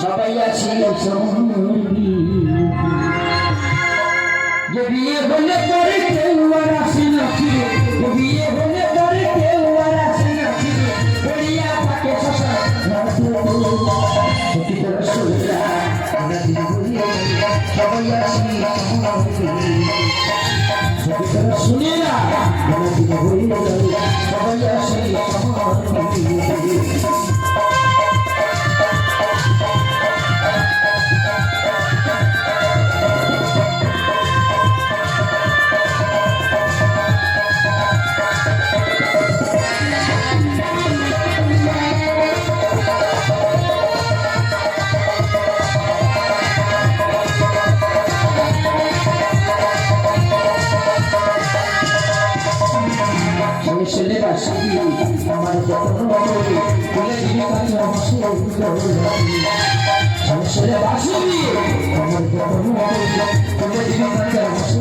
সবাই আছি আসে আসে সবাই সবাই ছেলে ছেলে বাসি আমার যত্ন তুলে দিবি কাছে হাসি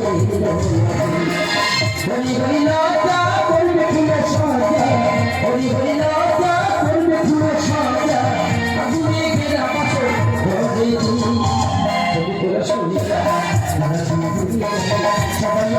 হরি হরি লতা করবে ফুলে সাজা, হরি হরি লতা করবে ফুলে সাজা, আগুনে গেরা পাশে ঘরে দি ছবি তোলা শুনিয়া সবাই